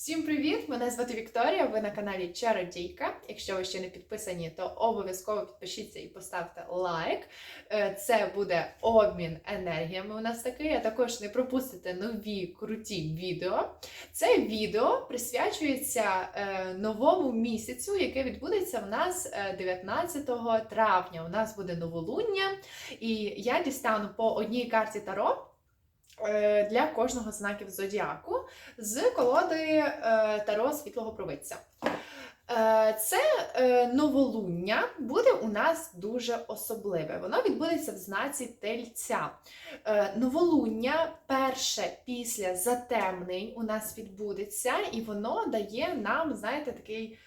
Всім привіт! Мене звати Вікторія. Ви на каналі Чародійка. Якщо ви ще не підписані, то обов'язково підпишіться і поставте лайк. Е, Це буде обмін енергіями. У нас такий. А також не пропустите нові круті відео. Це відео присвячується е, новому місяцю, яке відбудеться в нас е, 19 травня. У нас буде новолуння, і я дістану по одній карті Таро. Е, Для кожного знаків зодіаку з колоди е, Таро Світлого Провидця. Е, Це новолуння буде у нас дуже особливе. Воно відбудеться в знаці тельця. Новолуння перше після затемнень у нас відбудеться, і воно дає нам, знаєте, такий.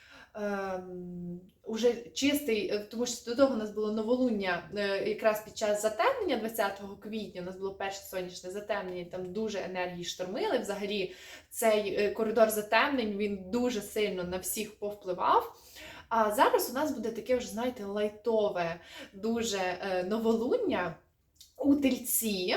Уже чистий, е, тому що до того у нас було новолуння е, якраз під час затемнення 20 квітня. У нас було перше сонячне затемнення, там дуже енергії штормили. Взагалі, цей е, коридор затемнень він дуже сильно на всіх повпливав. А зараз у нас буде таке вже, знаєте, лайтове, дуже новолуння. У тельці,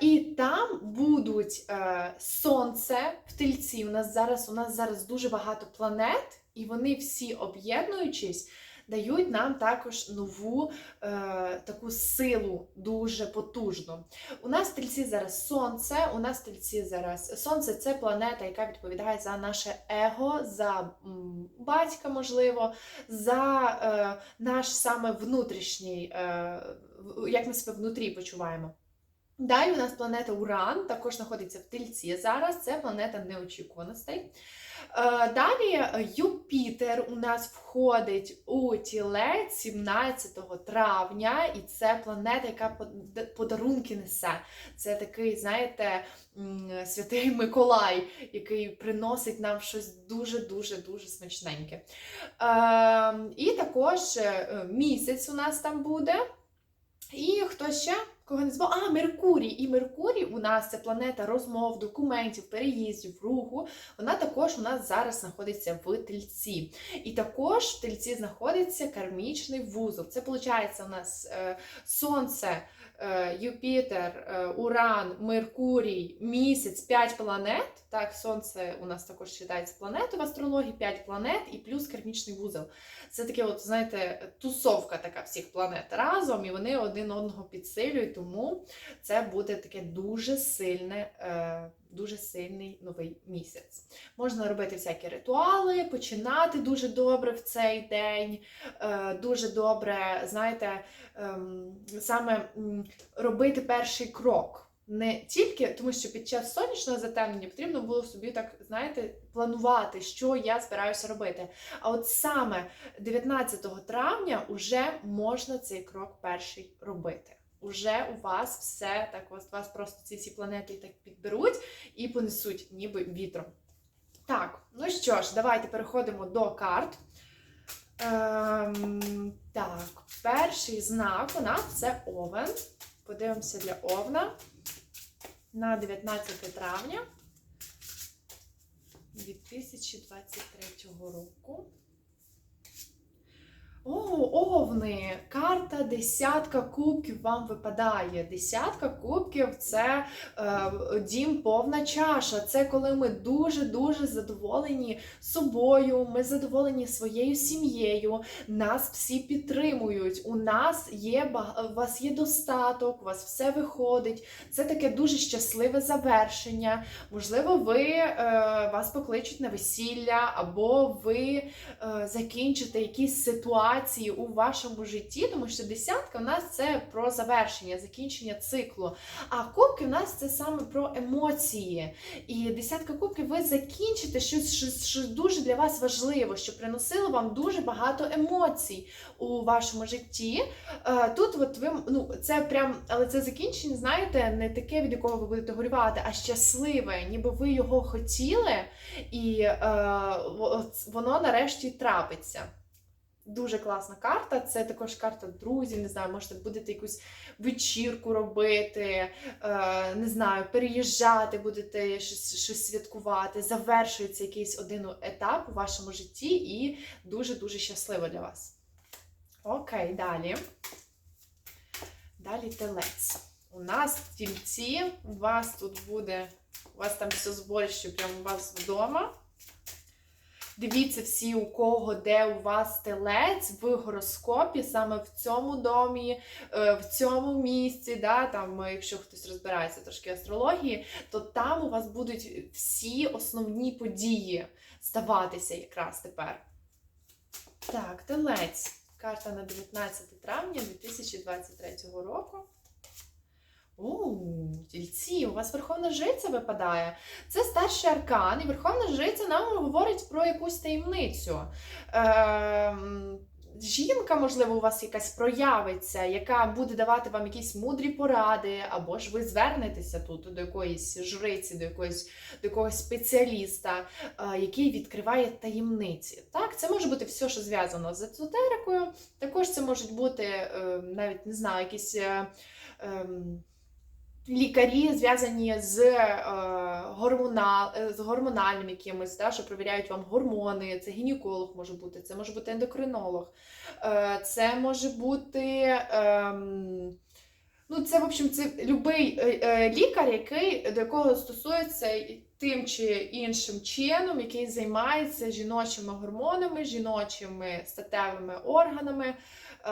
і там будуть сонце в тельці. У нас зараз у нас зараз дуже багато планет, і вони всі об'єднуючись, дають нам також нову е, таку силу дуже потужну. У нас в тельці зараз сонце. У нас в тельці зараз сонце це планета, яка відповідає за наше его, за м, батька, можливо, за е, наш саме внутрішній, е, як ми себе внутрі почуваємо. Далі у нас планета Уран також знаходиться в тельці зараз. Це планета неочікуваностей. Е, Далі е, Юпітер у нас входить у тілець 17 травня, і це планета, яка подарунки несе. Це такий, знаєте, святий Миколай, який приносить нам щось дуже-дуже дуже смачненьке. Е, І також місяць у нас там буде. І хто ще? Кого не звав? А, Меркурій. І Меркурій у нас це планета розмов, документів, переїздів, руху. Вона також у нас зараз знаходиться в тельці. І також в тельці знаходиться кармічний вузол. Це виходить у нас е, Сонце, Юпітер, е, Уран, Меркурій, місяць, 5 планет. Так, Сонце у нас також вважається планетою в астрології, 5 планет і плюс кермічний вузол. Це таке, от, знаєте, тусовка така всіх планет разом, і вони один одного підсилюють, тому це буде таке дуже сильне, е, дуже сильний новий місяць. Можна робити всякі ритуали, починати дуже добре в цей день, е, дуже добре, знаєте, ем, саме робити перший крок. Не тільки тому, що під час сонячного затемнення потрібно було собі так, знаєте, планувати, що я збираюся робити. А от саме 19 травня вже можна цей крок перший робити. Уже у вас все так, ось вас просто ці всі планети так підберуть і понесуть, ніби вітром. Так, ну що ж, давайте переходимо до карт. Ем, так, перший знак у нас це Овен. Подивимося для Овна на 19 травня 2023 року. О, овни! Карта десятка кубків вам випадає. Десятка кубків це е, дім повна чаша. Це коли ми дуже-дуже задоволені собою, ми задоволені своєю сім'єю, нас всі підтримують. У нас є у вас є достаток, у вас все виходить. Це таке дуже щасливе завершення. Можливо, ви е, вас покличуть на весілля, або ви е, закінчите якісь ситуації у вашому житті, тому що десятка в нас це про завершення, закінчення циклу. А кубки в нас це саме про емоції. І десятка кубків ви закінчите щось, щось дуже для вас важливо, що приносило вам дуже багато емоцій у вашому житті. Е, Тут от ви ну це прям, але це закінчення, знаєте, не таке, від якого ви будете горювати, а щасливе, ніби ви його хотіли, і е, воно нарешті трапиться. Дуже класна карта. Це також карта друзів. Не знаю, можете будете якусь вечірку робити, е, не знаю, переїжджати, будете щось, щось святкувати. Завершується якийсь один етап у вашому житті і дуже-дуже щасливо для вас. Окей, далі. Далі телець. У нас тільці, у вас тут буде У вас там все зборище прямо у вас вдома. Дивіться всі, у кого де у вас телець в гороскопі, саме в цьому домі, е, в цьому місці, да, там, е, якщо хтось розбирається трошки астрології, то там у вас будуть всі основні події ставатися якраз тепер. Так, телець. Карта на 19 травня 2023 року. У, тільці, у вас Верховна Жриця випадає. Це старший аркан, і Верховна Жриця нам говорить про якусь таємницю. Ем, жінка, можливо, у вас якась проявиться, яка буде давати вам якісь мудрі поради, або ж ви звернетеся тут до якоїсь жриці, до якоїсь до якогось спеціаліста, е, який відкриває таємниці. Так, це може бути все, що зв'язано з езотерикою. Також це можуть бути е, навіть не знаю, якісь. Е, Лікарі зв'язані з, е, гормонал, е, з гормональним якимось, да, що провіряють вам гормони, це гінеколог може бути, це може бути ендокринолог, е, це може бути. ем, Ну, це, в общем, це будь-який лікар, який, до якого стосується тим чи іншим чином, який займається жіночими гормонами, жіночими статевими органами. Е,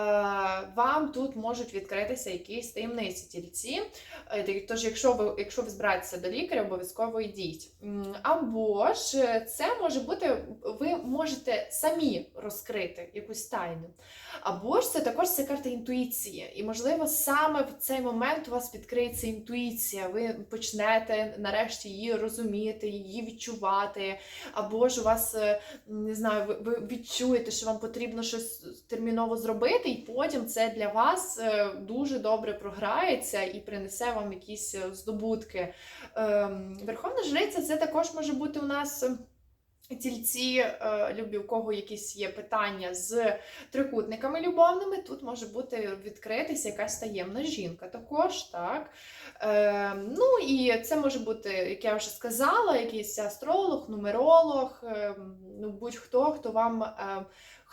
Вам тут можуть відкритися якісь таємниці тільці. Е, Тож, якщо ви, якщо ви збираєтеся до лікаря, обов'язково йдіть. Або ж е, це може бути, ви можете самі розкрити якусь тайну. Або ж це також це карта інтуїції. І, можливо, саме в цей момент у вас відкриється інтуїція. Ви почнете нарешті її розуміти, її відчувати. Або ж у вас, не знаю, ви відчуєте, що вам потрібно щось терміново зробити, і потім це для вас е, дуже добре програється і принесе вам якісь е, здобутки. Ем, Верховна жриця це також може бути у нас. е, Тільці, е, любі, у кого якісь є питання з трикутниками любовними, тут може бути відкритися якась таємна жінка також, так. Е, ну і це може бути, як я вже сказала, якийсь астролог, нумеролог, ну будь-хто, хто вам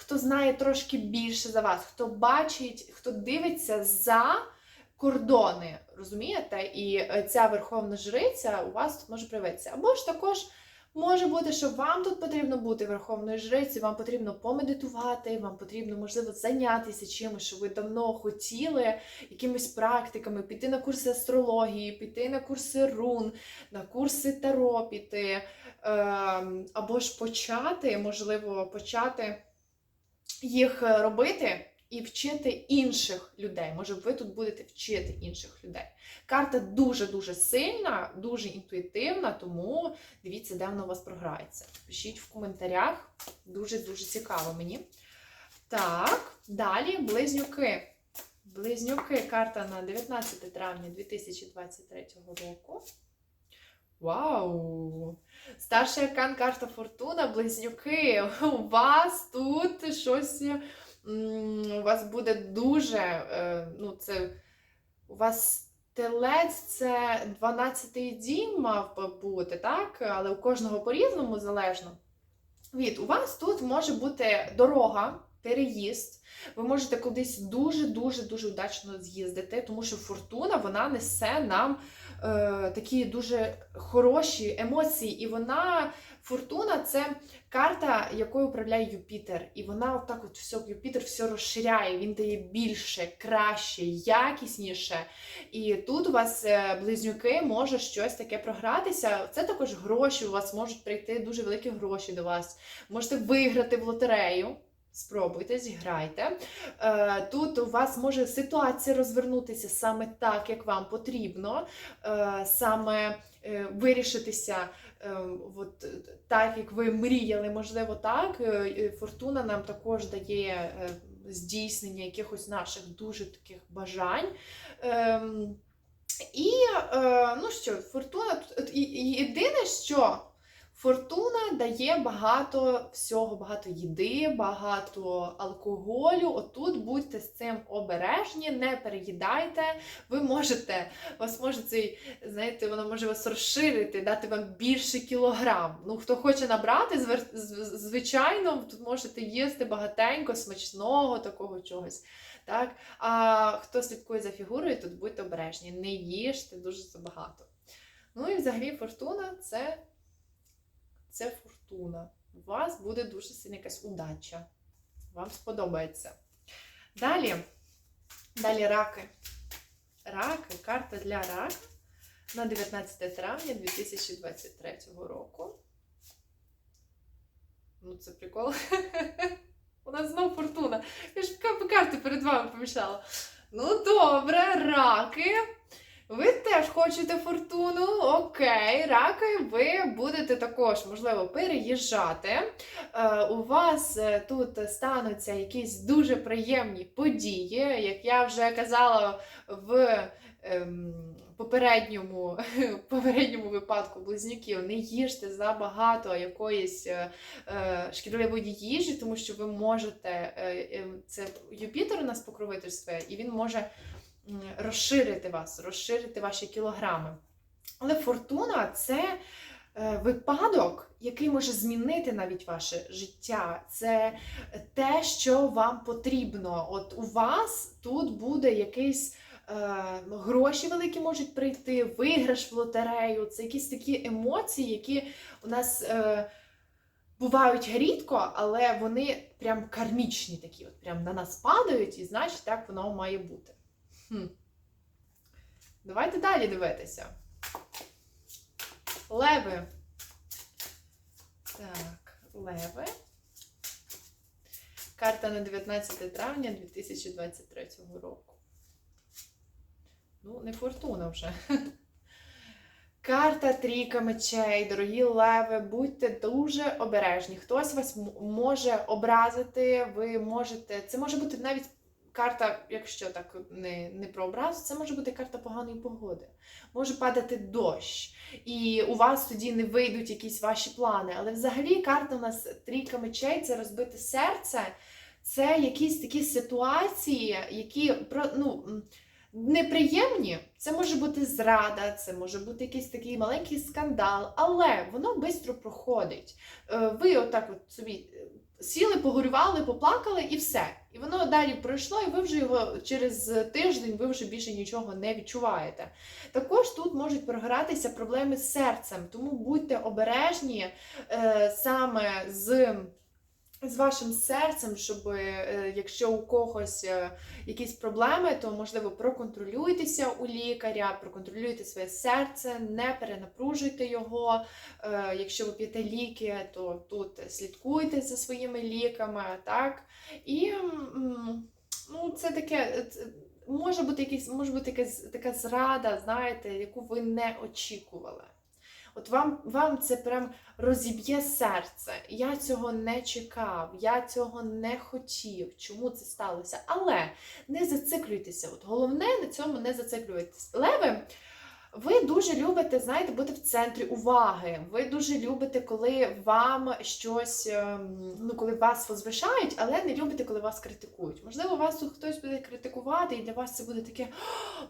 хто знає трошки більше за вас, хто бачить, хто дивиться за кордони, розумієте? І е, ця верховна жриця у вас тут може проявитися. Або ж також. Може бути, що вам тут потрібно бути верховною жрицею, вам потрібно помедитувати, вам потрібно, можливо, зайнятися чимось, що ви давно хотіли, якимись практиками, піти на курси астрології, піти на курси рун, на курси таро піти, ем, або ж почати, можливо, почати їх е, робити. І вчити інших людей. Може, ви тут будете вчити інших людей. Карта дуже-дуже сильна, дуже інтуїтивна, тому дивіться, де вона у вас програється. Пишіть в коментарях. Дуже-дуже цікаво мені. Так, далі близнюки. Близнюки, карта на 19 травня 2023 року. Вау! Старший аркан карта Фортуна, близнюки. У вас тут щось. У вас буде дуже. е, Ну, це у вас телець це 12-й дім мав би бути, так? Але у кожного по-різному залежно. Від, у вас тут може бути дорога, переїзд. Ви можете кудись дуже-дуже дуже удачно з'їздити, тому що фортуна вона несе нам е, такі дуже хороші емоції. І вона, фортуна це карта, якою управляє Юпітер. І вона отак от все, Юпітер все розширяє, він дає більше, краще, якісніше. І тут у вас е, близнюки може щось таке програтися. Це також гроші. У вас можуть прийти дуже великі гроші до вас. Можете виграти в лотерею. Спробуйте, зіграйте. Е, Тут у вас може ситуація розвернутися саме так, як вам потрібно, е, саме е, вирішитися от, так, як ви мріяли, можливо, так. Фортуна нам також дає здійснення якихось наших дуже таких бажань. Ем, І ну що, фортуна єдине, що фортуна дає багато всього, багато їди, багато алкоголю. Отут будьте з цим обережні, не переїдайте. Ви можете, вас може цей, знаєте, воно може вас розширити, дати вам більше кілограм. Ну, хто хоче набрати, звичайно, тут можете їсти багатенько, смачного, такого чогось. Так? А хто слідкує за фігурою, тут будьте обережні, не їжте дуже забагато. Ну і взагалі фортуна це, це фортуна. У вас буде дуже сильна якась удача. Вам сподобається. Далі, далі раки. Раки, карта для рака на 19 травня 2023 року. Ну, це прикол. У нас знову фортуна. Я ж ка- карти перед вами помішала. Ну, добре, раки. Ви теж хочете фортуну. Окей, раки, ви будете також, можливо, переїжджати. Е, у вас е, тут стануться якісь дуже приємні події. Як я вже казала в ем, попередньому, попередньому випадку близнюків, не їжте забагато якоїсь е, е, шкідливої їжі, тому що ви можете. е, е, Це Юпітер у нас покровительствує, і він може розширити вас, розширити ваші кілограми. Але фортуна це е, випадок, який може змінити навіть ваше життя. Це те, що вам потрібно. От у вас тут буде якийсь. е, Гроші великі можуть прийти, виграш в лотерею. Це якісь такі емоції, які у нас е, бувають рідко, але вони прям кармічні такі, от прям на нас падають, і значить так воно має бути. Хм. Давайте далі дивитися. Леви. Так, леви. Карта на 19 травня 2023 року. Ну, не фортуна вже. Карта трійка мечей, дорогі леви, будьте дуже обережні. Хтось вас може образити, ви можете. Це може бути навіть карта, якщо так не, не про образ, це може бути карта поганої погоди. Може падати дощ, і у вас тоді не вийдуть якісь ваші плани. Але взагалі карта у нас трійка мечей це розбите серце, це якісь такі ситуації, які ну. неприємні. Це може бути зрада, це може бути якийсь такий маленький скандал, але воно швидко проходить. Е, Ви отак от собі е, сіли, погорювали, поплакали і все. І воно далі пройшло, і ви вже його через тиждень ви вже більше нічого не відчуваєте. Також тут можуть програтися проблеми з серцем, тому будьте обережні е, саме з. З вашим серцем, щоб е, якщо у когось е, якісь проблеми, то можливо проконтролюйтеся у лікаря, проконтролюйте своє серце, не перенапружуйте його. Е, Якщо ви п'єте ліки, то тут слідкуйте за своїми ліками, так? І ну, це таке. Може бути якийсь, може бути якась така зрада, знаєте, яку ви не очікували. От вам, вам це прям розіб'є серце. Я цього не чекав, я цього не хотів. Чому це сталося? Але не зациклюйтеся. От головне на цьому не зациклюйтесь. Леви, ви дуже любите, знаєте, бути в центрі уваги. Ви дуже любите, коли вам щось, ем, ну коли вас возвишають, але не любите, коли вас критикують. Можливо, вас хтось буде критикувати, і для вас це буде таке,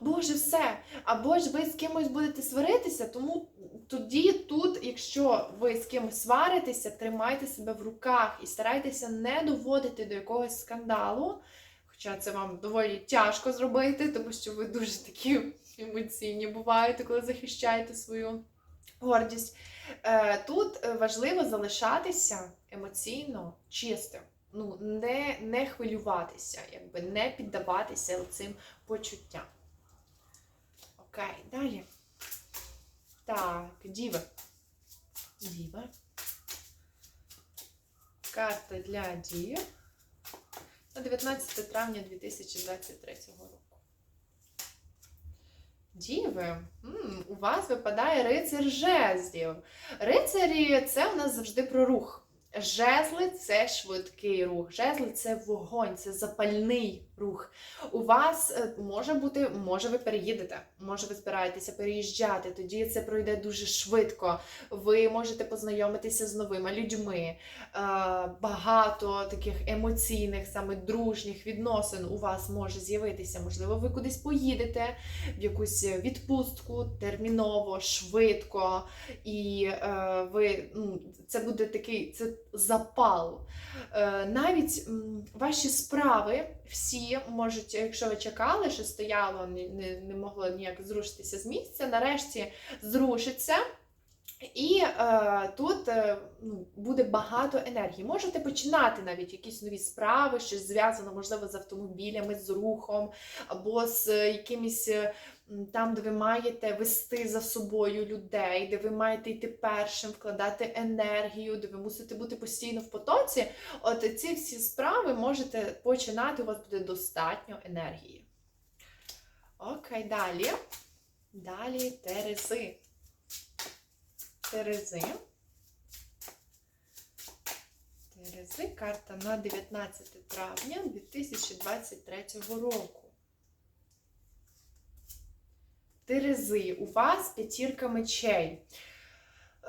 Боже, все. Або ж ви з кимось будете сваритися, тому тоді тут, якщо ви з кимось сваритеся, тримайте себе в руках і старайтеся не доводити до якогось скандалу. Хоча це вам доволі тяжко зробити, тому що ви дуже такі емоційні буваєте, коли захищаєте свою гордість. Е, Тут е, важливо залишатися емоційно чистим. Ну, не, не хвилюватися, якби не піддаватися цим почуттям. Окей, далі. Так, діви. Діви. Карта для дів на 19 травня 2023 року. Діви, м, у вас випадає рицар жезлів. Рицарі це у нас завжди про рух. Жезли це швидкий рух. Жезли це вогонь, це запальний рух. У вас е, може бути, може ви переїдете, може ви збираєтеся переїжджати. Тоді це пройде дуже швидко. Ви можете познайомитися з новими людьми. Е, Багато таких емоційних, саме дружніх відносин у вас може з'явитися. Можливо, ви кудись поїдете в якусь відпустку терміново, швидко, і е, ви ну, це буде такий це запал. Навіть ваші справи всі можуть, якщо ви чекали, що стояло, не, не, могло ніяк зрушитися з місця, нарешті зрушиться. І е, тут е, ну, буде багато енергії. Можете починати навіть якісь нові справи, щось зв'язано, можливо, з автомобілями, з рухом, або з е, якимись е, там, де ви маєте вести за собою людей, де ви маєте йти першим, вкладати енергію, де ви мусите бути постійно в потоці. От ці всі справи можете починати, у вас буде достатньо енергії. Окей, далі. Далі Терези. Терези. Терези, карта на 19 травня 2023 року. Терези, у вас п'ятірка мечей.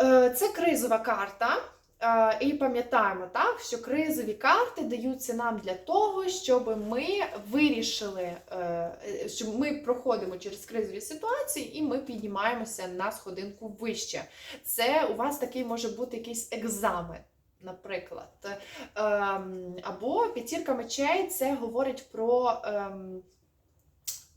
Е, Це кризова карта. Е, І пам'ятаємо так, що кризові карти даються нам для того, щоб ми вирішили, е, щоб ми проходимо через кризові ситуації і ми піднімаємося на сходинку вище. Це у вас такий може бути якийсь екзамен. Наприклад, Ем, або п'ятірка мечей це говорить про ем,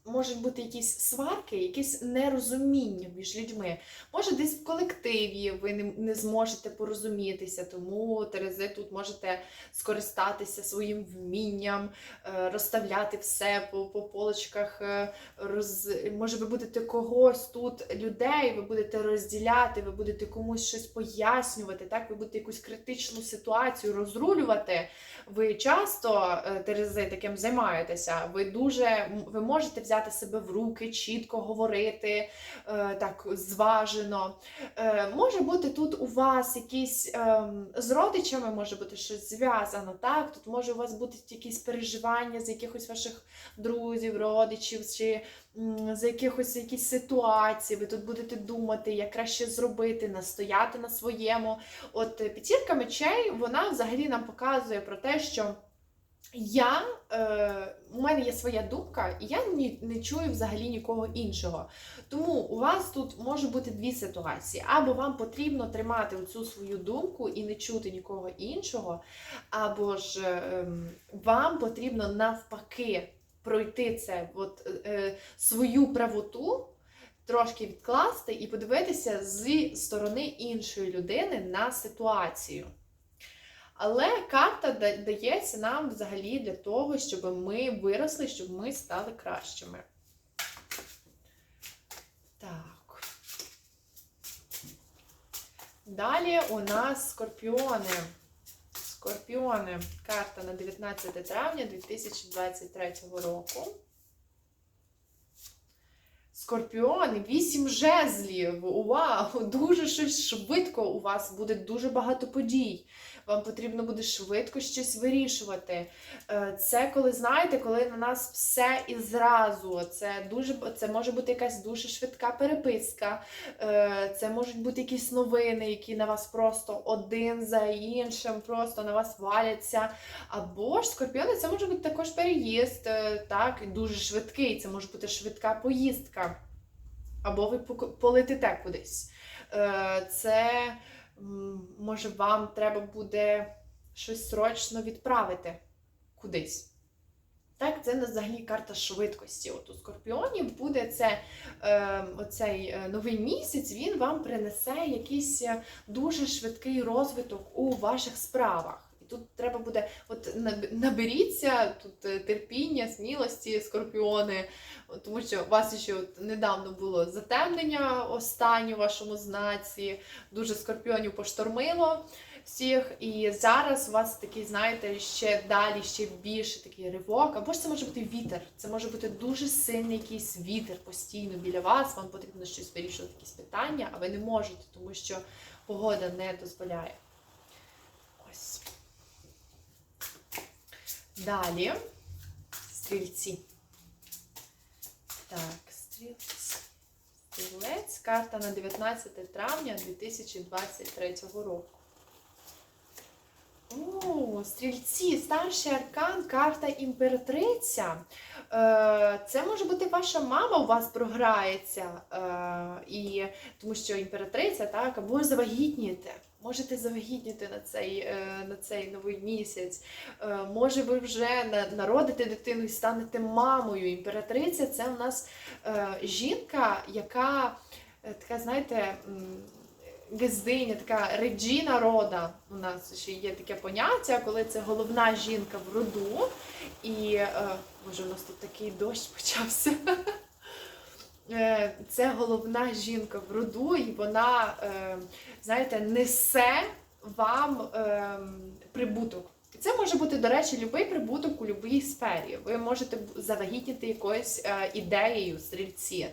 можуть бути якісь сварки, якесь нерозуміння між людьми. Може, десь в колективі ви не, не зможете порозумітися, тому Терези тут можете скористатися своїм вмінням, е, розставляти все по, по полочках. е, Роз... Може, ви будете когось тут, людей, ви будете розділяти, ви будете комусь щось пояснювати, так? ви будете якусь критичну ситуацію розрулювати. Ви часто, е, Терези, таким займаєтеся. Ви дуже ви можете взяти себе в руки, чітко говорити, е, так зважено. Е, Може бути тут у вас якісь ем, з родичами може бути щось зв'язано, так? Тут може у вас бути якісь переживання з якихось ваших друзів, родичів, чи за якихось якісь ситуації. Ви тут будете думати, як краще зробити, настояти на своєму. От е, п'ятірка мечей, вона взагалі нам показує про те, що я, е, у мене є своя думка, і я ні, не чую взагалі нікого іншого. Тому у вас тут може бути дві ситуації. Або вам потрібно тримати оцю свою думку і не чути нікого іншого, або ж е, вам потрібно навпаки пройти це, от, е, свою правоту. Трошки відкласти і подивитися зі сторони іншої людини на ситуацію. Але карта дається нам взагалі для того, щоб ми виросли, щоб ми стали кращими. Так. Далі у нас скорпіони. Скорпіони. Карта на 19 травня 2023 року. Скорпіони, вісім жезлів. Вау! Дуже швидко у вас буде дуже багато подій. Вам потрібно буде швидко щось вирішувати. Е, Це коли знаєте, коли на нас все і зразу. Це дуже це може бути якась дуже швидка переписка. Е, Це можуть бути якісь новини, які на вас просто один за іншим, просто на вас валяться. Або ж скорпіони, це може бути також переїзд, е, так, дуже швидкий. Це може бути швидка поїздка. Або ви полетите кудись. Це може вам треба буде щось срочно відправити кудись. Так, це взагалі карта швидкості. От у скорпіонів буде це е, оцей новий місяць, він вам принесе якийсь е, дуже швидкий розвиток у ваших справах. І тут треба буде, от наберіться тут е, терпіння, смілості, скорпіони, тому що у вас ще недавно було затемнення останнє у вашому знаці, дуже скорпіонів поштормило всіх. І зараз у вас такий, знаєте, ще далі, ще більше такий ривок. Або ж це може бути вітер. Це може бути дуже сильний якийсь вітер постійно біля вас. Вам потрібно щось вирішувати, якісь питання, а ви не можете, тому що погода не дозволяє. Ось. Далі. Стрільці. Так, стрілець. Стрілець. Карта на 19 травня 2023 року. О, стрільці, старший аркан, карта імператриця. Е, це може бути ваша мама у вас програється, е, і, тому що імператриця, так, або завагітнієте. Можете завагітніти на цей, е, на цей новий місяць. Е, Може, ви вже народите дитину і станете мамою. Імператриця це у нас е, жінка, яка така, знаєте, Гездиня, така реджіна рода. У нас ще є таке поняття, коли це головна жінка в роду. І е, боже, у нас тут такий дощ почався. Е, Це головна жінка в роду, і вона, е, знаєте, несе вам е, прибуток. Це може бути, до речі, будь-який прибуток у будь-якій сфері. Ви можете завагітніти якоюсь ідеєю, стрільці.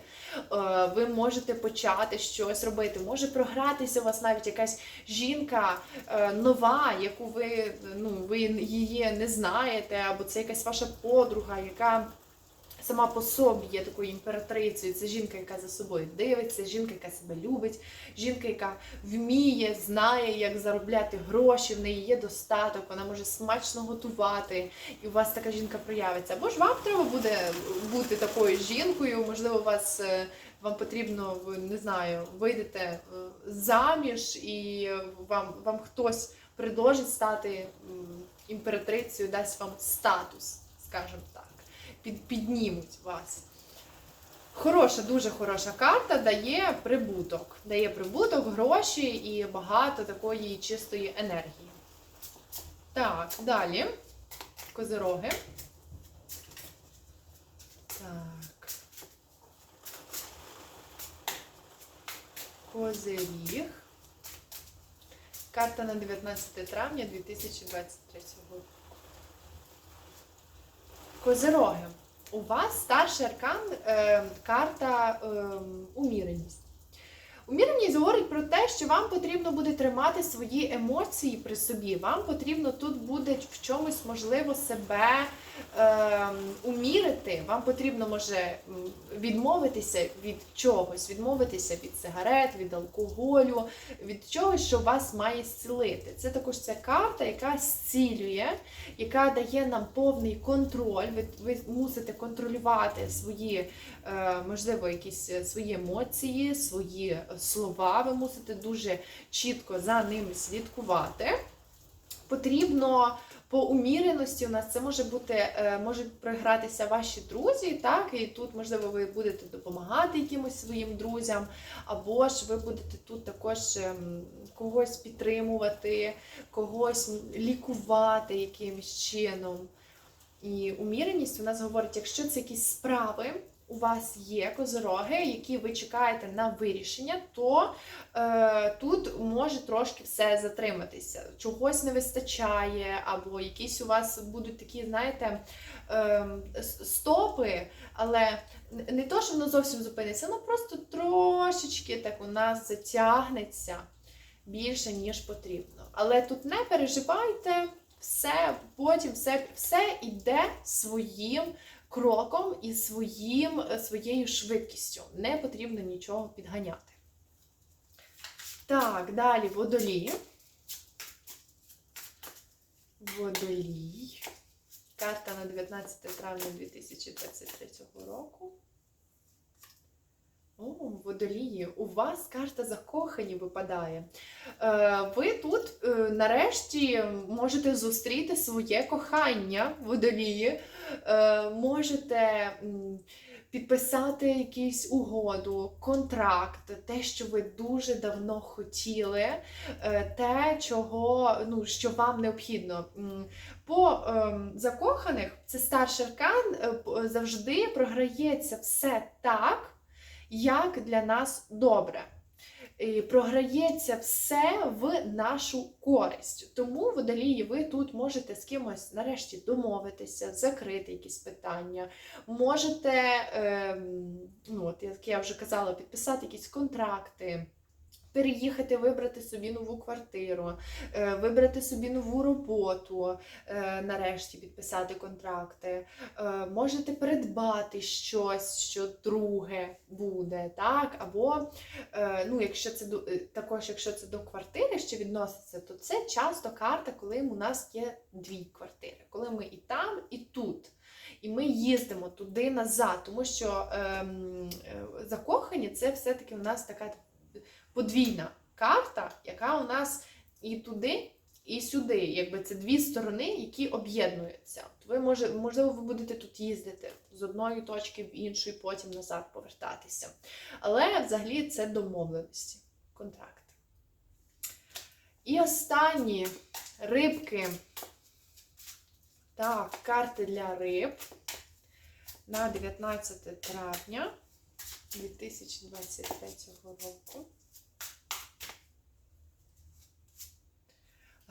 Ви можете почати щось робити. Може програтися у вас навіть якась жінка нова, яку ви, ну, ви її не знаєте, або це якась ваша подруга, яка сама по собі є такою імператрицею. Це жінка, яка за собою дивиться, жінка, яка себе любить, жінка, яка вміє, знає, як заробляти гроші, в неї є достаток, вона може смачно готувати, і у вас така жінка проявиться. Або ж вам треба буде бути такою жінкою, можливо, у вас. е, Вам потрібно, ви не знаю, вийдете е, заміж, і вам, вам хтось предложить стати імператрицею, дасть вам статус, скажімо під, піднімуть вас. Хороша, дуже хороша карта дає прибуток. Дає прибуток, гроші і багато такої чистої енергії. Так, далі. Козироги. Так. Козиріг. Карта на 19 травня 2023 року. Козироги. У вас старший аркан е, карта е, уміреність. Уміреність говорить про те, що вам потрібно буде тримати свої емоції при собі. Вам потрібно тут буде в чомусь можливо себе е, умірити. Вам потрібно може відмовитися від чогось, відмовитися від сигарет, від алкоголю, від чогось, що вас має зцілити. Це також ця карта, яка зцілює, яка дає нам повний контроль. Ви, ви мусите контролювати свої, е, можливо, якісь е, свої емоції, свої слова. Ви мусите дуже чітко за ними слідкувати. Потрібно по уміреності у нас це може бути, е, можуть програтися ваші друзі, так, і тут, можливо, ви будете допомагати якимось своїм друзям, або ж ви будете тут також ем, когось підтримувати, когось лікувати якимось чином. І уміреність у нас говорить, якщо це якісь справи. У вас є козороги, які ви чекаєте на вирішення, то е, тут може трошки все затриматися. Чогось не вистачає, або якісь у вас будуть такі, знаєте, е, стопи, але не то, що воно зовсім зупиниться, воно просто трошечки так у нас затягнеться більше, ніж потрібно. Але тут не переживайте, все, потім все, все йде своїм кроком і своїм, е, своєю швидкістю. Не потрібно нічого підганяти. Так, далі водолій. Водолій. Карта на 19 травня 2023 року. О, водолії, у вас карта закохані випадає. Е, ви тут е, нарешті можете зустріти своє кохання водолії, е, можете підписати якусь угоду, контракт, те, що ви дуже давно хотіли, те, чого, ну, що вам необхідно. По ем, закоханих це старший аркан завжди програється все так як для нас добре. І програється все в нашу користь. Тому, водолії, ви тут можете з кимось нарешті домовитися, закрити якісь питання. Можете, ем, ну, от, як я вже казала, підписати якісь контракти. Переїхати, вибрати собі нову квартиру, е, вибрати собі нову роботу, е, нарешті підписати контракти. Е, Можете придбати щось, що друге буде, так? Або ну, якщо це також, якщо це до квартири, що відноситься, то це часто карта, коли у нас є дві квартири, коли ми і там, і тут. І ми їздимо туди назад, тому що ем, е, закохані це все-таки у нас така подвійна карта, яка у нас і туди, і сюди. Якби це дві сторони, які об'єднуються. Ви може, можливо, ви будете тут їздити з одної точки в іншу, і потім назад повертатися. Але взагалі це домовленості, контракти. І останні рибки. Так, карти для риб на 19 травня 2023 року.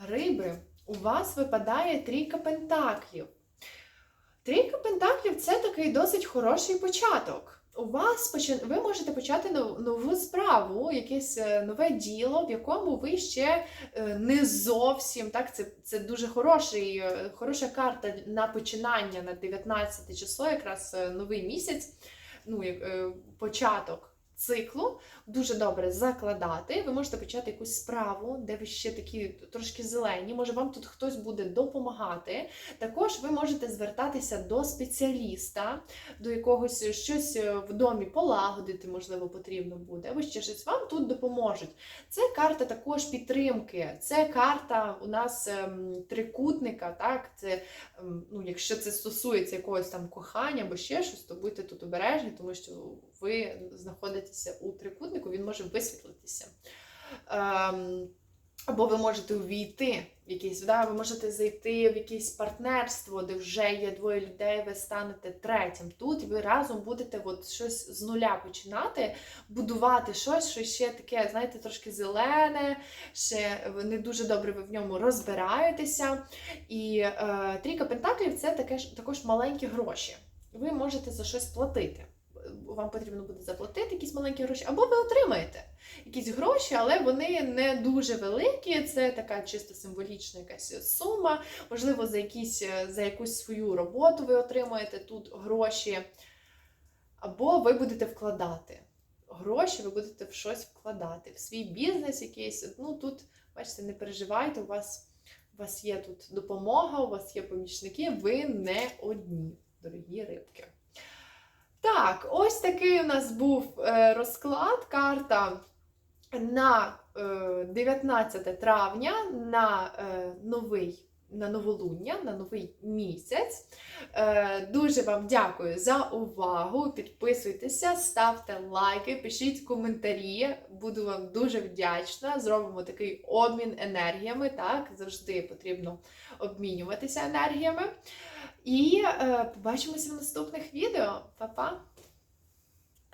Риби, у вас випадає трійка пентаклів. Трійка пентаклів це такий досить хороший початок. У вас ви можете почати нову справу, якесь е, нове діло, в якому ви ще е, не зовсім так. Це, це дуже хороший, е, хороша карта на починання на 19 число, якраз новий місяць, ну як початок циклу. Дуже добре закладати. Ви можете почати якусь справу, де ви ще такі трошки зелені. Може, вам тут хтось буде допомагати. Також ви можете звертатися до спеціаліста, до якогось щось е, в домі полагодити, можливо, потрібно буде, або ще щось вам тут допоможуть. Це карта також підтримки. Це карта у нас ем, трикутника. Так, це ем, ну, якщо це стосується якогось там кохання або ще щось, то будьте тут обережні, тому що ви знаходитеся у трикутнику, він може висвітлитися. Ем, або ви можете увійти в якийсь, да, ви можете зайти в якесь партнерство, де вже є двоє людей, ви станете третім тут, ви разом будете от щось з нуля починати, будувати щось, що ще таке, знаєте, трошки зелене, ще не дуже добре ви в ньому розбираєтеся. І е, трійка пентаклів це таке також маленькі гроші. Ви можете за щось платити. Вам потрібно буде заплатити якісь маленькі гроші, або ви отримаєте якісь гроші, але вони не дуже великі. Це така чисто символічна якась сума. Можливо, за якісь е, за якусь свою роботу ви отримаєте тут гроші, або ви будете вкладати. Гроші ви будете в щось вкладати, в свій бізнес якийсь. Ну тут, бачите, не переживайте, у вас, у вас є тут допомога, у вас є помічники, ви не одні, дорогі рибки. Так, ось такий у нас був е, розклад. Карта на е, 19 травня на е, новий. На новолуння, на новий місяць. Е, дуже вам дякую за увагу. Підписуйтеся, ставте лайки, пишіть коментарі. Буду вам дуже вдячна. Зробимо такий обмін енергіями. Так, завжди потрібно обмінюватися енергіями. І е, побачимося в наступних відео. Па-па!